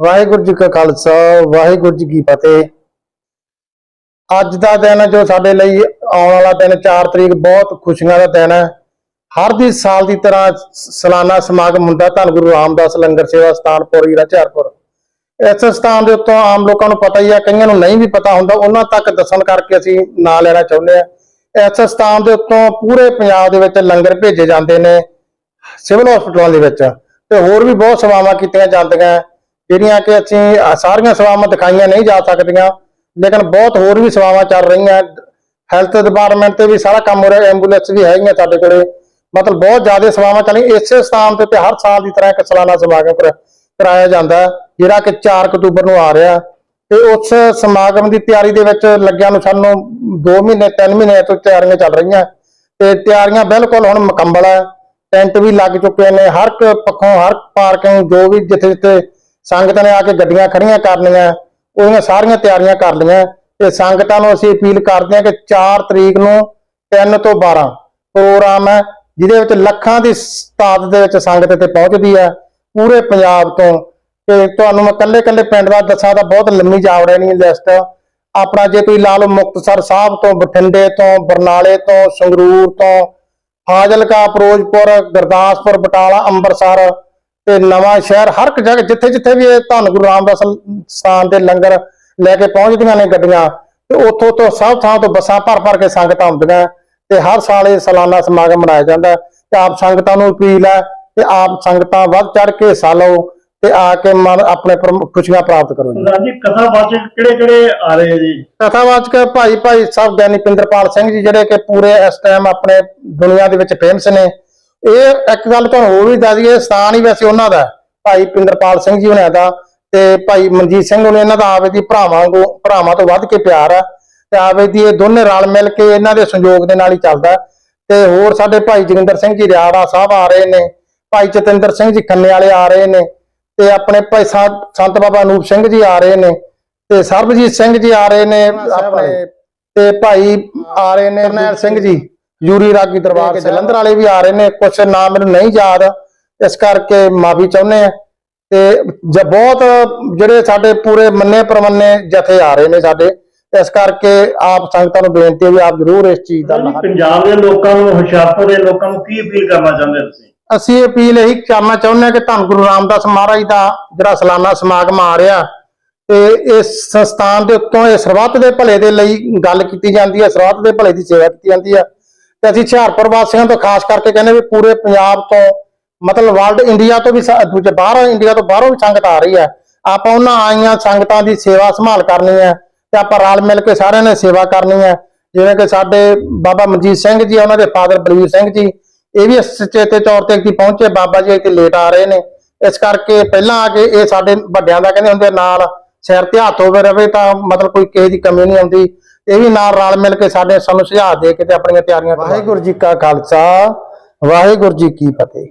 ਵਾਹਿਗੁਰੂ ਜੀ ਕਾ ਖਾਲਸਾ, ਵਾਹਿਗੁਰੂ ਜੀ ਕੀ ਫਤਿਹ। ਅੱਜ ਦਾ ਦਿਨ ਜੋ ਸਾਡੇ ਲਈ ਆਉਣ ਵਾਲਾ ਦਿਨ 4 ਤਰੀਕ ਬਹੁਤ ਖੁਸ਼ੀਆਂ ਦਾ ਦਿਨ ਹੈ। ਹਰ ਦੀ ਸਾਲ ਦੀ ਤਰ੍ਹਾਂ ਸ- ਸਾਲਾਨਾ ਸਮਾਗਮ ਹੁੰਦਾ, ਧੰਨ ਗੁਰੂ ਰਾਮਦਾਸ ਲੰਗਰ ਸੇਵਾ ਸਥਾਨ ਪੌੜੀ ਹੁਸ਼ਿਆਰਪੁਰ ਇਸ ਸਥਾਨ ਦੇ ਉੱਤੋਂ ਆਮ ਲੋਕਾਂ ਨੂੰ ਪਤਾ ਹੀ ਹੈ, ਕਈਆਂ ਨੂੰ ਨਹੀਂ ਵੀ ਪਤਾ ਹੁੰਦਾ, ਉਹਨਾਂ ਤੱਕ ਦੱਸਣ ਕਰਕੇ ਅਸੀਂ ਨਾਂ ਲੈਣਾ ਚਾਹੁੰਦੇ ਹਾਂ। ਇਸ ਸਥਾਨ ਦੇ ਉੱਤੋਂ ਪੂਰੇ ਪੰਜਾਬ ਦੇ ਵਿੱਚ ਲੰਗਰ ਭੇਜੇ ਜਾਂਦੇ ਨੇ ਸਿਵਲ ਹਸਪਤਾਲਾਂ ਦੇ ਵਿੱਚ ਤੇ ਹੋਰ ਵੀ ਬਹੁਤ ਸੇਵਾਵਾਂ ਕੀਤੀਆਂ ਜਾਂਦੀਆਂ। ਜਿਹੜੀਆਂ ਕਿ ਅਸੀਂ ਸਾਰੀਆਂ ਸੇਵਾਵਾਂ ਦਿਖਾਈਆਂ ਨਹੀਂ ਜਾ ਸਕਦੀਆਂ, ਲੇਕਿਨ ਬਹੁਤ ਹੋਰ ਵੀ ਸੇਵਾਵਾਂ ਚੱਲ ਰਹੀਆਂ। ਹੈਲਥ ਡਿਪਾਰਟਮੈਂਟ ਤੇ ਵੀ ਸਾਰਾ ਕੰਮ ਹੋ ਰਿਹਾ ਐਂਬੂਲੈਂਸ ਵੀ ਹੈਗੀਆਂ ਸਾਡੇ ਕੋਲੇ। ਮਤਲਬ ਬਹੁਤ ਜ਼ਿਆਦਾ ਸੇਵਾਵਾਂ ਚੱਲੀਆਂ ਇਸੇ ਸਥਾਨ ਤੇ ਹਰ ਸਾਲ ਦੀ ਤਰ੍ਹਾਂ ਇੱਕ ਸਾਲਾਨਾ ਸਮਾਗਮ ਕਰਾਇਆ ਜਾਂਦਾ ਜਿਹੜਾ ਕਿ 4 ਅਕਤੂਬਰ ਨੂੰ ਆ ਰਿਹਾ ਤੇ ਉਸ ਸਮਾਗਮ ਦੀ ਤਿਆਰੀ ਦੇ ਵਿੱਚ ਲੱਗਿਆ ਨੂੰ ਸਾਨੂੰ 2 ਮਹੀਨੇ 3 ਮਹੀਨੇ ਤੋਂ ਤਿਆਰੀਆਂ ਚੱਲ ਰਹੀਆਂ। ਤੇ ਤਿਆਰੀਆਂ ਬਿਲਕੁਲ ਹੁਣ ਮੁਕੰਮਲ ਹੈ। ਟੈਂਟ ਵੀ ਲੱਗ ਚੁੱਕੇ ਨੇ। ਹਰ ਇੱਕ ਪੱਖੋਂ, ਹਰ ਪਾਰਕਿੰਗ, ਜੋ ਵੀ ਜਿੱਥੇ ਜਿੱਥੇ ਸੰਗਤ ਨੇ ਆ ਕੇ ਗੱਡੀਆਂ ਖੜੀਆਂ ਕਰਨੀਆਂ, ਉਹਦੀਆਂ ਸਾਰੀਆਂ ਤਿਆਰੀਆਂ ਕਰ ਲਈਆਂ, ਤੇ ਸੰਗਤਾਂ ਨੂੰ ਅਸੀਂ ਅਪੀਲ ਕਰਦੇ ਹਾਂ ਕਿ 4 ਤਰੀਕ ਨੂੰ 3 ਤੋਂ 12 ਪ੍ਰੋਗਰਾਮ ਹੈ, ਜਿਹਦੇ ਵਿੱਚ ਲੱਖਾਂ ਦੀ ਤਾਦਾਦ ਦੇ ਵਿੱਚ ਸੰਗਤ ਇੱਥੇ ਪਹੁੰਚਦੀ ਹੈ, ਪੂਰੇ ਪੰਜਾਬ ਤੋਂ। ਤੇ ਤੁਹਾਨੂੰ ਮੈਂ ਕੱਲੇ ਕੱਲੇ ਪਿੰਡ ਦਾ ਦੱਸਾਂ ਤਾਂ ਬਹੁਤ ਲੰਮੀ ਜਾਵੜੇ ਨਹੀਂ ਲਿਸਟ। ਆਪਣਾ ਜੇ ਤੁਸੀਂ ਲਾ ਲਓ ਮੁਕਤਸਰ ਸਾਹਿਬ ਤੋਂ, ਬਠਿੰਡੇ ਤੋਂ, ਬਰਨਾਲੇ ਤੋਂ, ਸੰਗਰੂਰ ਤੋਂ, ਫਾਜ਼ਿਲਕਾ, ਫਿਰੋਜ਼ਪੁਰ, ਗੁਰਦਾਸਪੁਰ, ਬਟਾਲਾ, ਅੰਮ੍ਰਿਤਸਰ ਤੇ ਨਵਾਂ ਸ਼ਹਿਰ ਹਰ ਇੱਕ ਜਗ੍ਹਾ ਜਿੱਥੇ ਜਿੱਥੇ ਵੀ ਇਹ ਧੰਨ ਗੁਰੂ ਰਾਮਦਾਸ ਸਥਾਨ ਦੇ ਲੰਗਰ ਲੈ ਕੇ ਪਹੁੰਚਦੀਆਂ ਨੇ ਗੱਡੀਆਂ ਤੇ ਉੱਥੋਂ ਤੋਂ ਸਭ ਥਾਂ ਤੋਂ ਬੱਸਾਂ ਭਰ ਭਰ ਕੇ ਸੰਗਤਾਂ ਆਉਂਦੀਆਂ ਤੇ ਹਰ ਸਾਲ ਇਹ ਸਾਲਾਨਾ ਸਮਾਗਮ ਮਨਾਇਆ ਜਾਂਦਾ ਤੇ ਆਪ ਸੰਗਤਾਂ ਨੂੰ ਅਪੀਲ ਹੈ ਤੇ ਆਪ ਸੰਗਤਾਂ ਵੱਧ ਚੜ ਕੇ ਹਿੱਸਾ ਲਓ ਤੇ ਆ ਕੇ ਮਨ ਆਪਣੇ ਖੁਸ਼ੀਆਂ ਪ੍ਰਾਪਤ ਕਰੋ ਜੀ। ਰਾਜੀ ਕਥਾ ਵਾਚਕ ਕਿਹੜੇ ਕਿਹੜੇ ਆ ਰਹੇ ਜੀ? ਕਥਾਵਾਚਕ ਭਾਈ ਭਾਈ ਸਾਹਿਬ ਗਿਆਨੀ ਪਿੰਦਰਪਾਲ ਸਿੰਘ ਜੀ ਜਿਹੜੇ ਕਿ ਪੂਰੇ ਇਸ ਟਾਈਮ ਆਪਣੇ ਦੁਨੀਆ ਦੇ ਵਿੱਚ ਫੇਮਸ ਨੇ ਇਹ ਇੱਕ ਗੱਲ ਤੁਹਾਨੂੰ ਹੋਰ ਵੀ ਦੱਸ ਦਈਏ ਸਥਾਨ ਹੀ ਵੈਸੇ ਉਹਨਾਂ ਦਾ। ਭਾਈ ਪਿੰਦਰਪਾਲ ਸਿੰਘ ਜੀ ਹੁਣਾਂ ਦਾ ਤੇ ਭਾਈ ਮਨਜੀਤ ਸਿੰਘ ਇਹਨਾਂ ਦਾ ਆਵੇ ਦੀ ਭਰਾਵਾਂ ਵਾਂਗੂ ਭਰਾਵਾਂ ਤੋਂ ਵੱਧ ਕੇ ਪਿਆਰ ਆ ਤੇ ਆਵੇ ਦੀ ਇਹ ਦੋਨੇ ਰਲ ਮਿਲ ਕੇ ਇਹਨਾਂ ਦੇ ਸੰਯੋਗ ਦੇ ਨਾਲ ਹੀ ਚੱਲਦਾ। ਤੇ ਹੋਰ ਸਾਡੇ ਭਾਈ ਜੋਗਿੰਦਰ ਸਿੰਘ ਜੀ ਰਿਆੜਾ ਸਾਹਿਬ ਆ ਰਹੇ ਨੇ ਭਾਈ ਜਤਿੰਦਰ ਸਿੰਘ ਜੀ ਖੰਨੇ ਵਾਲੇ ਆ ਰਹੇ ਨੇ ਤੇ ਆਪਣੇ ਭਾਈ ਸੰਤ ਬਾਬਾ ਅਨੂਪ ਸਿੰਘ ਜੀ ਆ ਰਹੇ ਨੇ ਤੇ ਸਰਬਜੀਤ ਸਿੰਘ ਜੀ ਆ ਰਹੇ ਨੇ ਆਪਣੇ ਤੇ ਭਾਈ ਆ ਰਹੇ ਨੇ ਕਰਨੈਲ ਸਿੰਘ ਜੀ ਯੂਰੀ ਰਾਗੀ ਦਰਬਾਰ ਜਲੰਧਰ ਵਾਲੇ ਵੀ ਆ ਰਹੇ ਨੇ ਕੁਝ ਨਾਮ ਮੈਨੂੰ ਨਹੀਂ ਯਾਦ। ਇਸ ਕਰਕੇ ਮਾਫੀ ਚਾਹੁੰਦੇ ਆ ਤੇ ਜ- ਬਹੁਤ ਜਿਹੜੇ ਸਾਡੇ ਪੂਰੇ ਮੰਨੇ ਪਰਮੰਨੇ ਜਥੇ ਆ ਰਹੇ ਨੇ ਸਾਡੇ। ਇਸ ਕਰਕੇ ਆਪ ਸੰਗਤਾਂ ਨੂੰ ਬੇਨਤੀ ਹੈ ਵੀ ਆਪ ਜਰੂਰ ਇਸ ਚੀਜ਼ ਦਾ ਲਾਭ ਪੰਜਾਬ ਦੇ ਲੋਕਾਂ ਨੂੰ ਹੁਸ਼ਿਆਰਪੁਰ ਦੇ ਲੋਕਾਂ ਨੂੰ ਕੀ ਅਪੀਲ ਕਰਨਾ ਚਾਹੁੰਦੇ ਤੁਸੀਂ? ਅਸੀਂ ਅਪੀਲ ਇਹੀ ਕਰਨਾ ਚਾਹੁੰਦੇ ਹਾਂ ਕਿ ਧੰਨ ਗੁਰੂ ਰਾਮਦਾਸ ਮਹਾਰਾਜ ਦਾ ਜਿਹੜਾ ਸਾਲਾਨਾ ਸਮਾਗਮ ਆ ਰਿਹਾ ਤੇ ਇਸ ਸੰਸਥਾਨ ਦੇ ਉੱਤੋਂ ਇਹ ਸਰਬੱਤ ਦੇ ਭਲੇ ਦੇ ਲਈ ਗੱਲ ਕੀਤੀ ਜਾਂਦੀ ਹੈ ਸਰਬੱਤ ਦੇ ਭਲੇ ਦੀ ਸੇਵਾ ਕੀਤੀ ਜਾਂਦੀ ਹੈ। ਤੇ ਅਸੀਂ ਹੁਸ਼ਿਆਰਪੁਰ ਵਾਸੀਆਂ ਤੋਂ ਖਾਸ ਕਰਕੇ ਕਹਿੰਦੇ ਵੀ ਪੂਰੇ ਪੰਜਾਬ ਤੋਂ, ਮਤਲਬ ਵਰਲਡ ਇੰਡੀਆ ਤੋਂ ਵੀ ਦੂਜੇ ਬਾਹਰੋਂ ਇੰਡੀਆ ਤੋਂ ਬਾਹਰੋਂ ਵੀ ਸੰਗਤ ਆ ਰਹੀ ਹੈ। ਆਪਾਂ ਉਹਨਾਂ ਆਈਆਂ ਸੰਗਤਾਂ ਦੀ ਸੇਵਾ ਸੰਭਾਲ ਕਰਨੀ ਹੈ ਤੇ ਆਪਾਂ ਰਲ ਮਿਲ ਕੇ ਸਾਰਿਆਂ ਨੇ ਸੇਵਾ ਕਰਨੀ ਹੈ। ਜਿਵੇਂ ਕਿ ਸਾਡੇ ਬਾਬਾ ਮਨਜੀਤ ਸਿੰਘ ਜੀ ਉਹਨਾਂ ਦੇ ਫਾਦਰ ਬਲਵੀਰ ਸਿੰਘ ਜੀ, ਇਹ ਵੀ ਇਸ ਤੌਰ ਤੇ ਇੱਥੇ ਪਹੁੰਚੇ, ਬਾਬਾ ਜੀ ਇੱਥੇ ਲੇਟ ਆ ਰਹੇ ਨੇ। ਇਸ ਕਰਕੇ ਪਹਿਲਾਂ ਆ ਕੇ ਇਹ ਸਾਡੇ ਵੱਡਿਆਂ ਦਾ ਕਹਿੰਦੇ ਹੁੰਦੇ ਨਾਲ ਸਿਰ ਤੇ ਹੱਥ ਹੋਵੇ ਰਵੇ ਤਾਂ ਮਤਲਬ ਕੋਈ ਕਿਸੇ ਦੀ ਕਮੀ ਨਹੀਂ ਆਉਂਦੀ। ਇਹ ਵੀ ਨਾਲ ਰਲ ਮਿਲ ਕੇ ਸਾਡੇ ਸਾਨੂੰ ਸੁਝਾਅ ਦੇ ਕੇ ਤੇ ਆਪਣੀਆਂ ਤਿਆਰੀਆਂ ਵਾਹਿਗੁਰੂ ਜੀ ਕਾ ਖਾਲਸਾ ਵਾਹਿਗੁਰੂ ਜੀ ਕੀ ਫਤਿਹ।